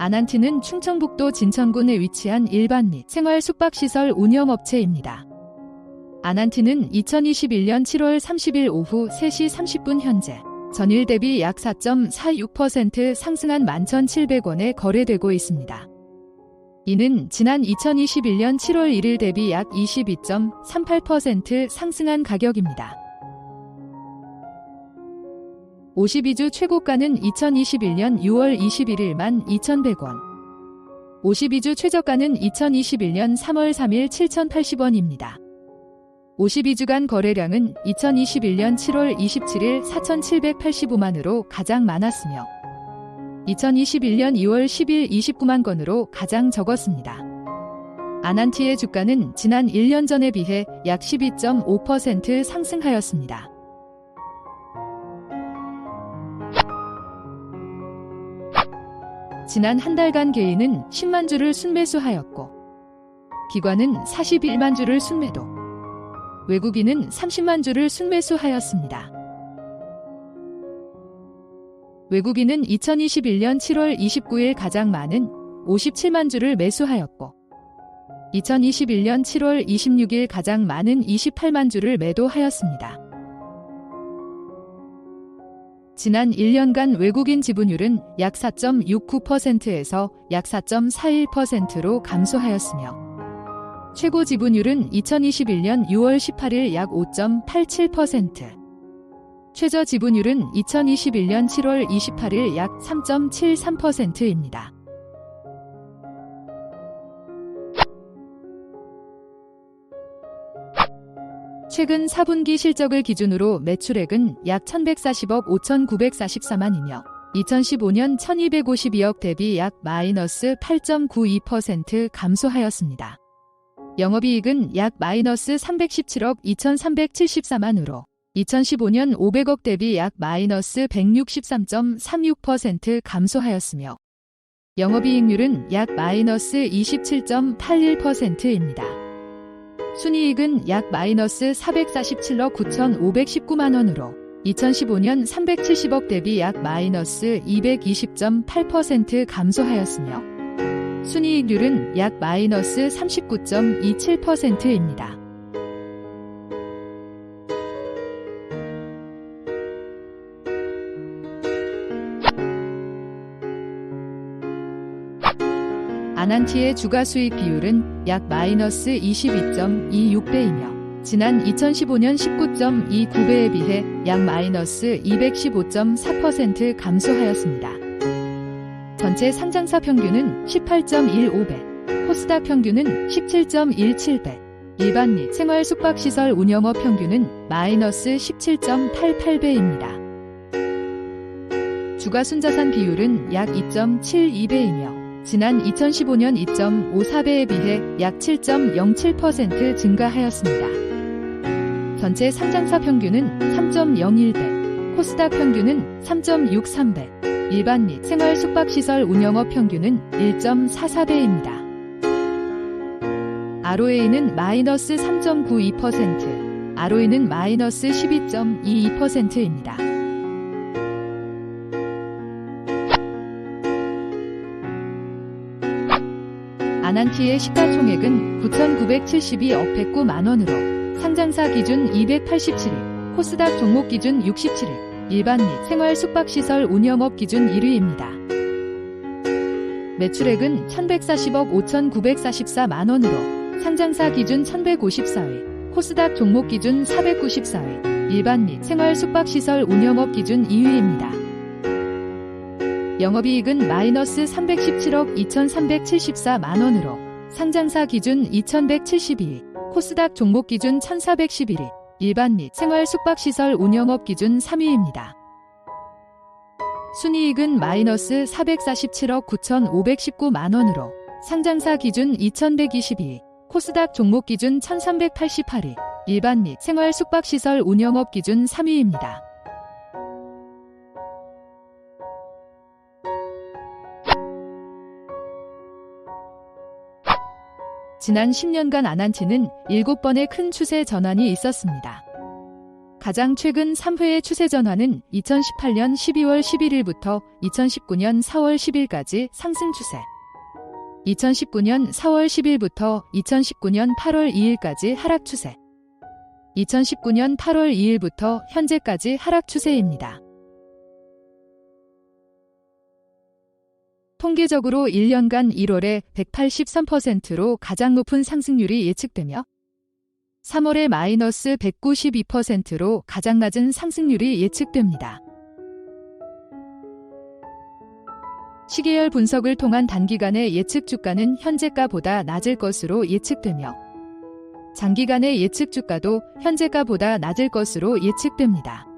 아난티는 충청북도 진천군에 위치한 일반 및 생활 숙박시설 운영업체입니다. 아난티는 2021년 7월 30일 오후 3시 30분 현재 전일 대비 약 4.46% 상승한 11,700원에 거래되고 있습니다. 이는 지난 2021년 7월 1일 대비 약 22.38% 상승한 가격입니다. 52주 최고가는 2021년 6월 21일 12,100원. 52주 최저가는 2021년 3월 3일 7,080원입니다. 52주간 거래량은 2021년 7월 27일 4,785만으로 가장 많았으며 2021년 2월 10일 29만 건으로 가장 적었습니다. 아난티의 주가는 지난 1년 전에 비해 약 12.5% 상승하였습니다. 지난 한 달간 개인은 10만 주를 순매수하였고 기관은 41만 주를 순매도 외국인은 30만 주를 순매수하였습니다. 외국인은 2021년 7월 29일 가장 많은 57만 주를 매수하였고 2021년 7월 26일 가장 많은 28만 주를 매도하였습니다. 지난 1년간 외국인 지분율은 약 4.69%에서 약 4.41%로 감소하였으며 최고 지분율은 2021년 6월 18일 약 5.87%, 최저 지분율은 2021년 7월 28일 약 3.73%입니다. 최근 4분기 실적을 기준으로 매출액은 약 1140억 5944만이며 2015년 1252억 대비 약 마이너스 8.92% 감소하였습니다. 영업이익은 약 마이너스 317억 2374만으로 2015년 500억 대비 약 마이너스 163.36% 감소하였으며 영업이익률은 약 마이너스 27.81%입니다. 순이익은 약 마이너스 447억 9,519만원으로 2015년 370억 대비 약 마이너스 220.8% 감소하였으며 순이익률은 약 마이너스 39.27%입니다. 아난티의 주가 수익 비율은 약 마이너스 22.26배이며 지난 2015년 19.29배에 비해 약 마이너스 215.4% 감소하였습니다. 전체 상장사 평균은 18.15배, 코스닥 평균은 17.17배, 일반 및 생활 숙박시설 운영업 평균은 마이너스 17.88배입니다. 주가 순자산 비율은 약 2.72배이며 지난 2015년 2.54배에 비해 약 7.07% 증가하였습니다. 전체 상장사 평균은 3.01배, 코스닥 평균은 3.63배, 일반 및 생활 숙박시설 운영업 평균은 1.44배입니다. ROA는 마이너스 3.92%, ROE는 마이너스 12.22%입니다. 아난티의 시가총액은 9,972억 109만 원으로 상장사 기준 287일, 코스닥 종목 기준 67일, 일반 및 생활 숙박시설 운영업 기준 1위입니다. 매출액은 1,140억 5,944만 원으로 상장사 기준 1,154일, 코스닥 종목 기준 494일, 일반 및 생활 숙박시설 운영업 기준 2위입니다. 영업이익은 마이너스 317억 2374만 원으로 상장사 기준 2172, 코스닥 종목 기준 1411일, 일반 및 생활 숙박시설 운영업 기준 3위입니다. 순이익은 마이너스 447억 9519만 원으로 상장사 기준 2122, 코스닥 종목 기준 1388일, 일반 및 생활 숙박시설 운영업 기준 3위입니다. 지난 10년간 아난티는 7번의 큰 추세 전환이 있었습니다. 가장 최근 3회의 추세 전환은 2018년 12월 11일부터 2019년 4월 10일까지 상승 추세. 2019년 4월 10일부터 2019년 8월 2일까지 하락 추세. 2019년 8월 2일부터 현재까지 하락 추세입니다. 통계적으로 1년간 1월에 183%로 가장 높은 상승률이 예측되며 3월에 마이너스 192%로 가장 낮은 상승률이 예측됩니다. 시계열 분석을 통한 단기간의 예측 주가는 현재가보다 낮을 것으로 예측되며 장기간의 예측 주가도 현재가보다 낮을 것으로 예측됩니다.